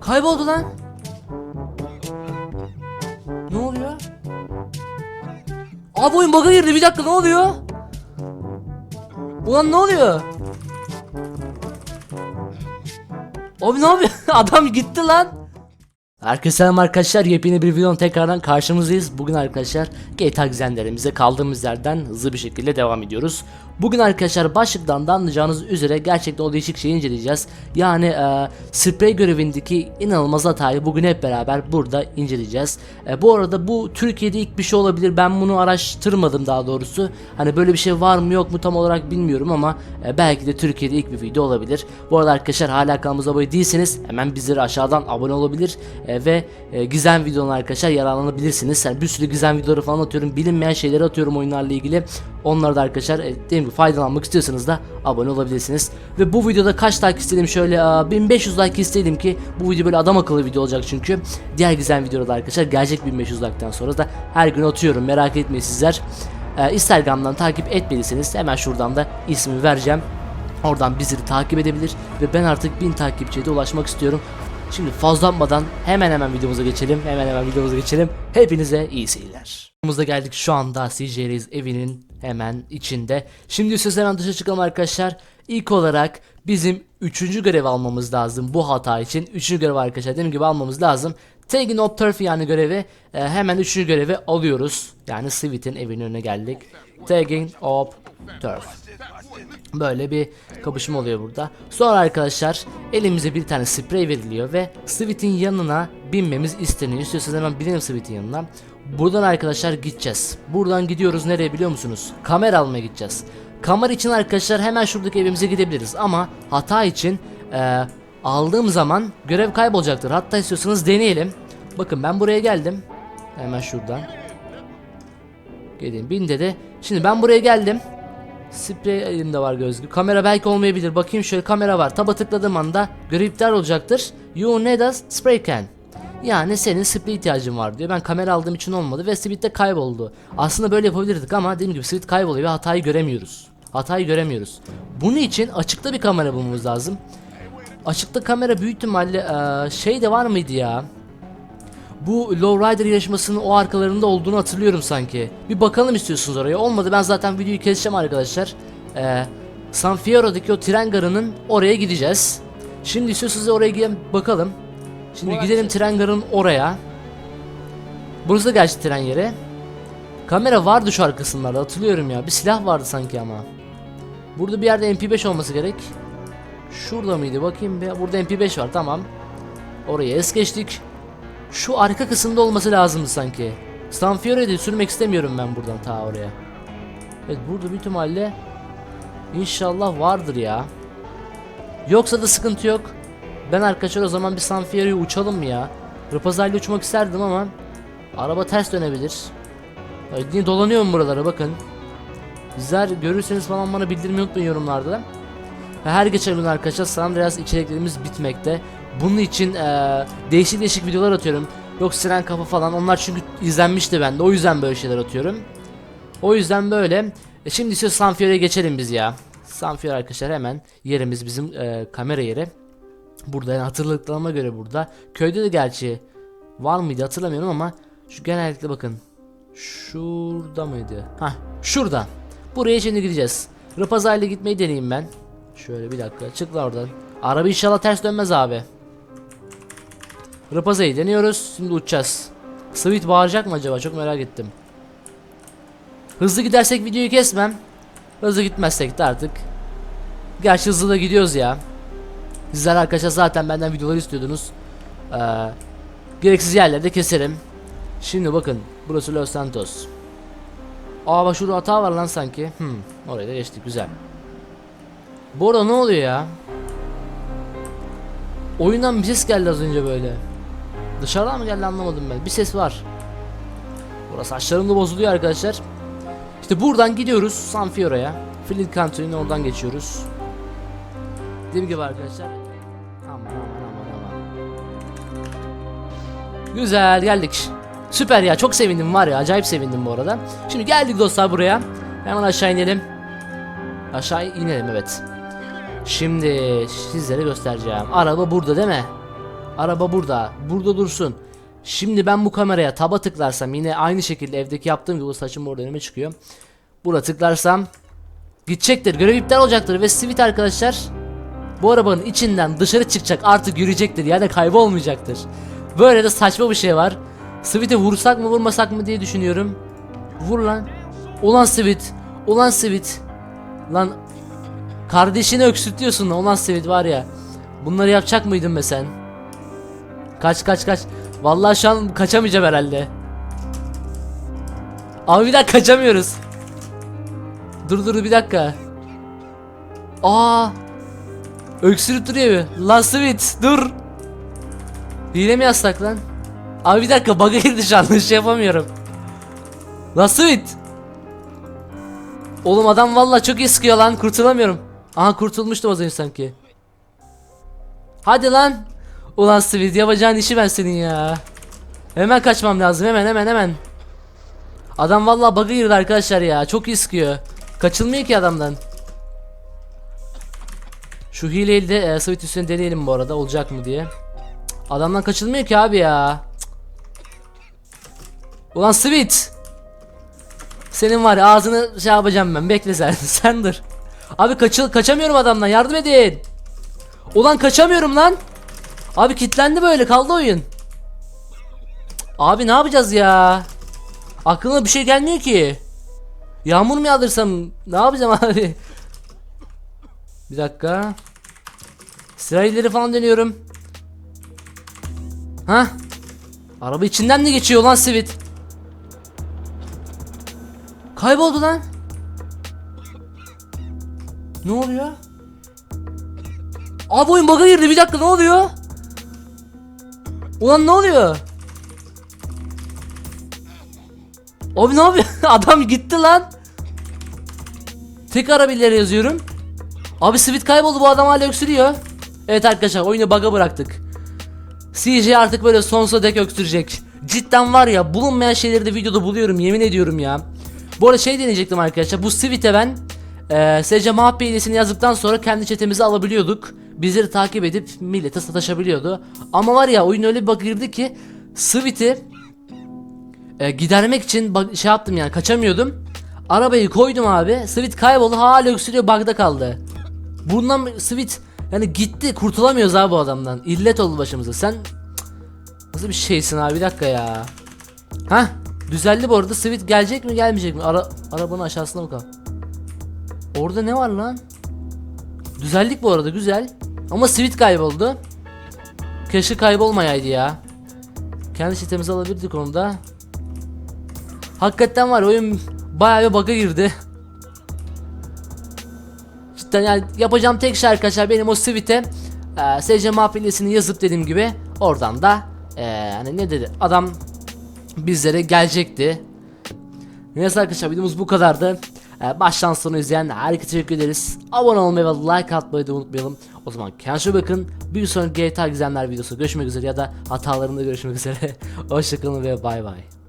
Kayboldu lan. Ne oluyor? Abi oyun bug'a girdi bir dakika ne oluyor? Ulan ne oluyor? Abi ne yapıyor? Adam gitti lan. Herkese selam arkadaşlar. Yepyeni bir videonun tekrardan karşımızdayız. Bugün arkadaşlar GTA gizemlerimize kaldığımız yerden hızlı bir şekilde devam ediyoruz. Bugün arkadaşlar başlıktan da anlayacağınız üzere gerçekten o değişik şeyi inceleyeceğiz. Yani e, sprey görevindeki inanılmaz hatayı bugün hep beraber burada inceleyeceğiz. E, bu arada bu Türkiye'de ilk bir şey olabilir. Ben bunu araştırmadım daha doğrusu. Hani böyle bir şey var mı yok mu tam olarak bilmiyorum ama e, belki de Türkiye'de ilk bir video olabilir. Bu arada arkadaşlar hala kanalımıza abone değilseniz hemen bizlere aşağıdan abone olabilir e, ve e, gizem videolar arkadaşlar yararlanabilirsiniz. Yani bir sürü gizem videoları falan atıyorum. Bilinmeyen şeyleri atıyorum oyunlarla ilgili. Onları da arkadaşlar e, dediğim gibi faydalanmak istiyorsanız da abone olabilirsiniz. Ve bu videoda kaç like istedim şöyle aa, 1500 like istedim ki bu video böyle adam akıllı video olacak çünkü. Diğer gizem videoda arkadaşlar gelecek 1500 like'tan sonra da her gün atıyorum merak etmeyin sizler. Ee, Instagram'dan takip etmediyseniz hemen şuradan da ismi vereceğim. Oradan bizleri takip edebilir ve ben artık 1000 takipçiye de ulaşmak istiyorum. Şimdi fazla atmadan hemen hemen videomuza geçelim. Hemen hemen videomuza geçelim. Hepinize iyi seyirler. Videomuza geldik şu anda CJ Reis evinin hemen içinde. Şimdi söz hemen dışa çıkalım arkadaşlar. İlk olarak bizim üçüncü görev almamız lazım bu hata için. Üçüncü görev arkadaşlar dediğim gibi almamız lazım. Taking up turf yani görevi e, hemen üçüncü görevi alıyoruz. Yani Sweet'in evinin önüne geldik. Taking up turf. Böyle bir kapışma oluyor burada. Sonra arkadaşlar elimize bir tane sprey veriliyor ve Sweet'in yanına binmemiz isteniyor. İstiyorsanız hemen binelim Sweet'in yanına. Buradan arkadaşlar gideceğiz. Buradan gidiyoruz nereye biliyor musunuz? Kamera almaya gideceğiz. Kamera için arkadaşlar hemen şuradaki evimize gidebiliriz ama hata için eee, aldığım zaman görev kaybolacaktır. Hatta istiyorsanız deneyelim. Bakın ben buraya geldim. Hemen şuradan. Gelin bin dedi. Şimdi ben buraya geldim. Sprey elimde var gözlü. Kamera belki olmayabilir. Bakayım şöyle kamera var. Taba tıkladığım anda görev iptal olacaktır. You need a spray can. Yani senin sprey ihtiyacın var diyor. Ben kamera aldığım için olmadı ve Speed de kayboldu. Aslında böyle yapabilirdik ama dediğim gibi Speed kayboluyor ve hatayı göremiyoruz. Hatayı göremiyoruz. Bunun için açıkta bir kamera bulmamız lazım. Açıkta kamera büyük ihtimalle şey de var mıydı ya? Bu Lowrider yarışmasının o arkalarında olduğunu hatırlıyorum sanki. Bir bakalım istiyorsunuz oraya. Olmadı ben zaten videoyu keseceğim arkadaşlar. Ee, San Fierro'daki o tren garının oraya gideceğiz. Şimdi istiyorsanız oraya gidelim bakalım. Şimdi gidelim tren garının oraya. Burası da gerçi tren yeri. Kamera vardı şu arkasınlarda hatırlıyorum ya. Bir silah vardı sanki ama. Burada bir yerde MP5 olması gerek. Şurada mıydı bakayım bir. Burada MP5 var tamam. Oraya es geçtik. Şu arka kısımda olması lazımdı sanki. Stanfiore'yi de sürmek istemiyorum ben buradan ta oraya. Evet burada büyük ihtimalle inşallah vardır ya. Yoksa da sıkıntı yok. Ben arkadaşlar o zaman bir Stanfiore'yi uçalım mı ya? Rıpazayla uçmak isterdim ama araba ters dönebilir. Yine dolanıyorum buralara bakın. Sizler görürseniz falan bana bildirmeyi unutmayın yorumlarda. Ve her geçen gün arkadaşlar San Andreas içeriklerimiz bitmekte. Bunun için eee, değişik değişik videolar atıyorum. Yok siren kafa falan onlar çünkü izlenmişti bende. O yüzden böyle şeyler atıyorum. O yüzden böyle. E şimdi ise Sanfiore'ye geçelim biz ya. Sanfiore arkadaşlar hemen yerimiz bizim eee, kamera yeri. Burada yani hatırladıklarıma göre burada. Köyde de gerçi var mıydı hatırlamıyorum ama şu genellikle bakın. Şurada mıydı? Hah şurada. Buraya şimdi gideceğiz. Rapazayla gitmeyi deneyeyim ben. Şöyle bir dakika çık lan oradan. Araba inşallah ters dönmez abi. Rapazayı deniyoruz. Şimdi uçacağız. Sweet bağıracak mı acaba? Çok merak ettim. Hızlı gidersek videoyu kesmem. Hızlı gitmezsek de artık. Gerçi hızlı da gidiyoruz ya. Sizler arkadaşlar zaten benden videolar istiyordunuz. Ee, gereksiz yerlerde keserim. Şimdi bakın. Burası Los Santos. Aa bak şurada hata var lan sanki. Hmm, oraya da geçtik güzel. Bu arada ne oluyor ya? Oyundan bir ses geldi az önce böyle. Dışarıdan mı geldi anlamadım ben. Bir ses var. Burası saçlarım da bozuluyor arkadaşlar. İşte buradan gidiyoruz San Fierro'ya. Flint Country'nin oradan geçiyoruz. Dediğim gibi arkadaşlar. Aman aman aman aman. Güzel geldik. Süper ya çok sevindim var ya acayip sevindim bu arada. Şimdi geldik dostlar buraya. Hemen aşağı inelim. Aşağı inelim evet. Şimdi sizlere göstereceğim. Araba burada değil mi? Araba burada. Burada dursun. Şimdi ben bu kameraya taba tıklarsam yine aynı şekilde evdeki yaptığım gibi saçım orada önüme çıkıyor. Buna tıklarsam gidecektir. Görev iptal olacaktır ve Sweet arkadaşlar bu arabanın içinden dışarı çıkacak artık yürüyecektir yani kaybolmayacaktır. Böyle de saçma bir şey var. Sweet'e vursak mı vurmasak mı diye düşünüyorum. Vur lan. Ulan Sweet. Ulan Sweet. Lan kardeşini öksürtüyorsun ulan Sweet var ya. Bunları yapacak mıydın be sen? Kaç kaç kaç. Vallahi şu an kaçamayacağım herhalde. Abi bir dakika kaçamıyoruz. Dur dur bir dakika. Aa! Öksürüp duruyor. Lan Sweet dur. Hile mi yazsak lan? Abi bir dakika bug'a girdi şu an şey yapamıyorum. Lan Sweet. Oğlum adam vallahi çok iyi sıkıyor lan kurtulamıyorum. Aha kurtulmuştum az önce sanki. Hadi lan. Ulan Sweet yapacağın işi ben senin ya. Hemen kaçmam lazım hemen hemen hemen. Adam vallahi bug'a girdi arkadaşlar ya çok iyi sıkıyor. Kaçılmıyor ki adamdan. Şu hileyi de e, Sweet üstüne deneyelim bu arada olacak mı diye. Adamdan kaçılmıyor ki abi ya. Ulan Sweet. Senin var ya ağzını şey yapacağım ben bekle sen sen dur. Abi kaçıl kaçamıyorum adamdan yardım edin. Ulan kaçamıyorum lan. Abi kilitlendi böyle kaldı oyun. Abi ne yapacağız ya? Aklıma bir şey gelmiyor ki. Yağmur mu yağdırsam ne yapacağım abi? Bir dakika. Sırayları falan deniyorum. Ha? Araba içinden de geçiyor lan Sivit. Kayboldu lan. Ne oluyor? Abi oyun bug'a girdi bir dakika ne oluyor? Ulan ne oluyor? Abi ne yapıyor? Adam gitti lan. Tek arabayla yazıyorum. Abi Sweet kayboldu bu adam hala öksürüyor. Evet arkadaşlar oyunu bug'a bıraktık. CJ artık böyle sonsuza dek öksürecek. Cidden var ya bulunmayan şeyleri de videoda buluyorum yemin ediyorum ya. Bu arada şey deneyecektim arkadaşlar bu Sweet'e ben e, SC Mahap hilesini yazdıktan sonra kendi çetemizi alabiliyorduk. Bizleri takip edip millete sataşabiliyordu. Ama var ya oyun öyle bir bug girdi ki Sweet'i e, gidermek için şey yaptım yani kaçamıyordum. Arabayı koydum abi. Sweet kayboldu hala öksürüyor bug'da kaldı. Bundan Sweet yani gitti kurtulamıyoruz abi bu adamdan. İllet oldu başımıza. Sen nasıl bir şeysin abi bir dakika ya. Ha düzeldi bu arada. Sweet gelecek mi gelmeyecek mi? Ara arabanın aşağısında mı kal? Orada ne var lan? Düzeldik bu arada güzel. Ama Sweet kayboldu. Keşke kaybolmayaydı ya. Kendi çetemizi alabilirdik onu da. Hakikaten var oyun bayağı bir bug'a girdi. Cidden yani yapacağım tek şey arkadaşlar benim o Sweet'e e, SC mahfilesini yazıp dediğim gibi oradan da e, hani ne dedi adam bizlere gelecekti. Neyse arkadaşlar videomuz bu kadardı. E, baştan sona izleyen herkese teşekkür ederiz. Abone olmayı ve like atmayı da unutmayalım. O zaman kendinize bakın. Bir sonraki GTA gizemler videosu görüşmek üzere ya da hatalarında görüşmek üzere. Hoşçakalın ve bay bay.